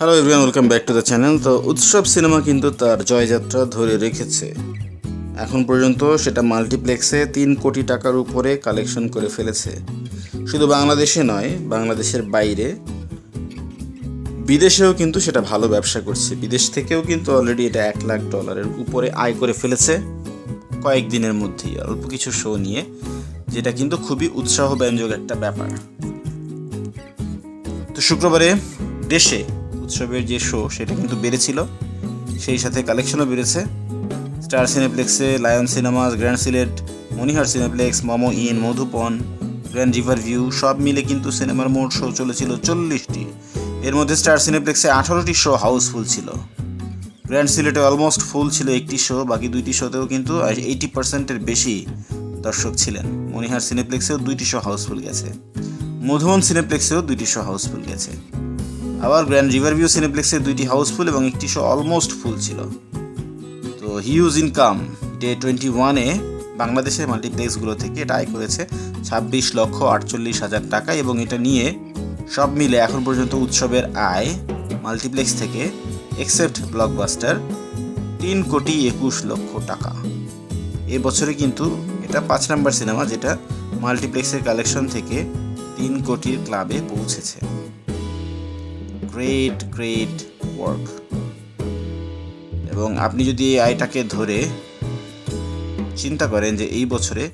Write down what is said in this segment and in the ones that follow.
Hello everyone welcome back to the channel তো Utshob cinema কিন্তু তার জয়যাত্রা ধরে রেখেছে। এখন পর্যন্ত সেটা মাল্টিপ্লেক্সে তিন কোটি টাকার উপরে কালেকশন করে ফেলেছে। শুধু বাংলাদেশে নয়, বাংলাদেশের বাইরে। বিদেশেও কিন্তু সেটা ভালো ব্যবসা করছে। বিদেশ থেকেও কিন্তু অলরেডি এটা এক লাখ ডলারের উপরে আয় করে ফেলেছে। কয়েকদিনের মধ্যেই, অল্প কিছু শো নিয়ে, যেটা কিন্তু খুবই উৎসাহব্যঞ্জক একটা ব্যাপার। তো শুক্রবারে দেশে উৎসবের যে শো সেটা কিন্তু বেড়েছিল। সেই সাথে কালেকশনও বেড়েছে। Star সিনেপ্লেক্সে lion cinemas grand Sylhet Monihar cineplex momo in মধুপন grand river view সব মিলে কিন্তু সিনেমার মোট শো চলেছিল চল্লিশটি। এর মধ্যে স্টার সিনেপ্লেক্সে আঠারোটি শো হাউসফুল ছিল। গ্র্যান্ড সিলেটে অলমোস্ট ফুল ছিল একটি শো বাকি দুইটি শোতেও কিন্তু এইটি পার্সেন্টের বেশি দর্শক ছিলেন। মনিহার সিনেপ্লেক্সেও দুইটি শো হাউসফুল গেছে। মধুবন সিনেপ্লেক্সেও দুইটি শো হাউসফুল গেছে। আবার গ্র্যান্ড রিভারভিউ সিনেপ্লেক্সের দুইটি হাউসফুল এবং একটি শো অলমোস্ট ফুল ছিল। তো হিউজ ইনকাম ডে টোয়েন্টি ওয়ানে বাংলাদেশের মাল্টিপ্লেক্সগুলো থেকে এটা আয় করেছে ছাব্বিশ লক্ষ আটচল্লিশ হাজার টাকা এবং এটা নিয়ে সব মিলে এখন পর্যন্ত উৎসবের আয় মাল্টিপ্লেক্স থেকে এক্সেপ্ট ব্লকবাস্টার তিন কোটি একুশ লক্ষ টাকা। এবছরে কিন্তু এটা পাঁচ নাম্বার সিনেমা যেটা মাল্টিপ্লেক্সের কালেকশন থেকে তিন কোটির ক্লাবে পৌঁছেছে। গ্রেট গ্রেট ওয়ার্ক এবং আপনি যদি এই আয়টাকে ধরে চিন্তা করেন যে এই বছরে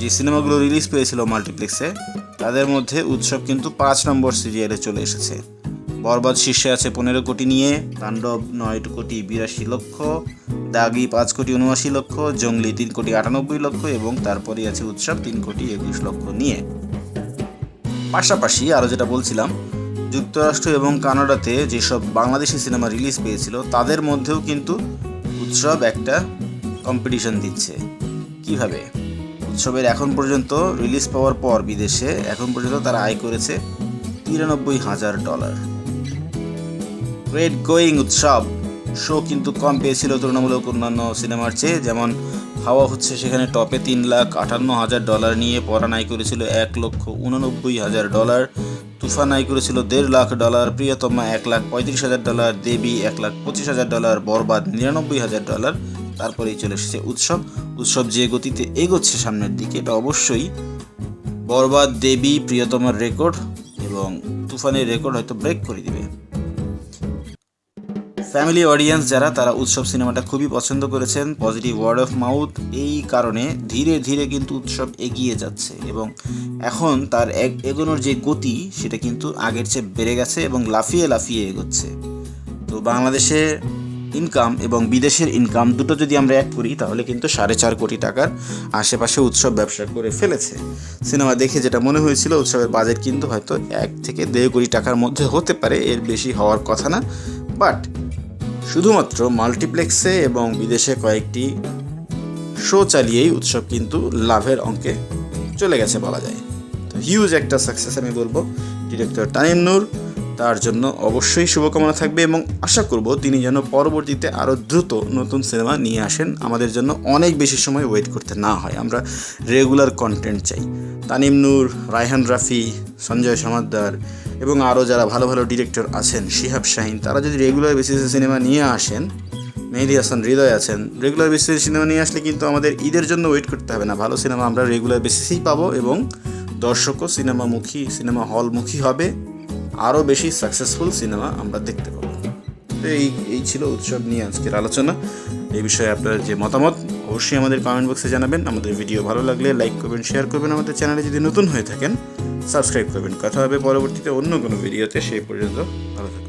যে সিনেমাগুলো রিলিজ পেয়েছিল মাল্টিপ্লেক্সে, তাদের মধ্যে উৎসব কিন্তু পাঁচ নম্বর সিরিয়ালে চলে এসেছে। বরবাদ শীর্ষে আছে পনেরো কোটি নিয়ে, তাণ্ডব নয় কোটি বিরাশি লক্ষ, দাগি পাঁচ কোটি উনআশি লক্ষ, জঙ্গলি তিন কোটি আটানব্বই লক্ষ এবং তারপরে আছে উৎসব তিন কোটি একুশ লক্ষ নিয়ে। পাশাপাশি আরও যেটা বলছিলাম যুক্তরাষ্ট্র এবং কানাডাতে যেসব বাংলাদেশি সিনেমা রিলিজ পেয়েছিল, তাদের মধ্যেও কিন্তু উৎসব একটা কম্পিটিশন দিচ্ছে। কীভাবে? উৎসবের এখন পর্যন্ত রিলিজ পাওয়ার পর বিদেশে এখন পর্যন্ত তারা আয় করেছে তিরানব্বই হাজার dollar. Great going Utshob. Show কিন্তু কম পেয়েছিল তুলনামূলক অন্যান্য সিনেমার চেয়ে। যেমন হাওয়া হচ্ছে সেখানে টপে তিন লাখ আটান্ন হাজার ডলার নিয়ে পরান আয় করেছিল এক লক্ষ উননব্বই হাজার ডলার। তুফান আয় করেছিল দেড় লাখ ডলার, প্রিয়তমা এক লাখ পঁয়ত্রিশ হাজার ডলার, দেবী এক লাখ পঁচিশ হাজার ডলার, বরবাদ নিরানব্বই হাজার ডলার। তারপরেই চলে এসেছে উৎসব। উৎসব যে গতিতে এগোচ্ছে সামনের দিকে, এটা অবশ্যই বরবাদ, দেবী, প্রিয়তমার রেকর্ড এবং তুফানের রেকর্ড হয়তো ব্রেক করে দিবে। ফ্যামিলি অডিয়েন্স যারা, তারা উৎসব সিনেমাটা খুবই পছন্দ করেছেন। পজিটিভ ওয়ার্ড অফ মাউথ এই কারণে ধীরে ধীরে কিন্তু উৎসব এগিয়ে যাচ্ছে এবং এখন তার এক- এগোনোর যে গতি, সেটা কিন্তু আগের চেয়ে বেড়ে গেছে এবং লাফিয়ে লাফিয়ে এগোচ্ছে। তো বাংলাদেশে ইনকাম এবং বিদেশের ইনকাম দুটো যদি আমরা এক করি, তাহলে কিন্তু সাড়ে চার কোটি টাকার আশেপাশে উৎসব ব্যবসা করে ফেলেছে। সিনেমা দেখে যেটা মনে হয়েছিল, উৎসবের বাজেট কিন্তু হয়তো এক থেকে দেড় কোটি টাকার মধ্যে হতে পারে, এর বেশি হওয়ার কথা না। বাট শুধুমাত্র মাল্টিপ্লেক্সে এবং বিদেশে কয়েকটি শো চালিয়েই উৎসব কিন্তু লাভের অঙ্কে চলে গেছে বলা যায়। তো হিউজ একটা সাকসেস আমি বলব ডিরেক্টর তানিম নূর। তার জন্য অবশ্যই শুভকামনা থাকবে এবং আশা করব তিনি যেন পরবর্তীতে আরও দ্রুত নতুন সিনেমা নিয়ে আসেন। আমাদের জন্য অনেক বেশি সময় ওয়েট করতে না হয়, আমরা রেগুলার কন্টেন্ট চাই। তানিম নূর, রায়হান রাফি, সঞ্জয় সমাদ্দার এবং আরও যারা ভালো ভালো ডিরেক্টর আছেন, শিহাব শাহিন, তারা যদি রেগুলার বেসিসে সিনেমা নিয়ে আসেন, মেহেদি হাসান, হৃদয় আছেন রেগুলার বেসিসে সিনেমা নিয়ে আসলে কিন্তু আমাদের ঈদের জন্য ওয়েট করতে হবে না। ভালো সিনেমা আমরা রেগুলার বেসিসেই পাবো এবং দর্শকও সিনেমামুখী সিনেমা হলমুখী হবে। আরও বেশি সাকসেসফুল সিনেমা আমরা দেখতে পাবো। তো এই এই ছিল উৎসব নিয়ে আজকের আলোচনা। এই বিষয়ে আপনার যে মতামত, অবশ্যই আমাদের কমেন্ট বক্সে জানাবেন। আমাদের ভিডিও ভালো লাগলে লাইক করবেন শেয়ার করবেন। আমাদের চ্যানেলে যদি নতুন হয়ে থাকেন সাবস্ক্রাইব করবেন। কথা হবে পরবর্তীতে অন্য কোনো ভিডিওতে সেই পর্যন্ত ভালো থাকবেন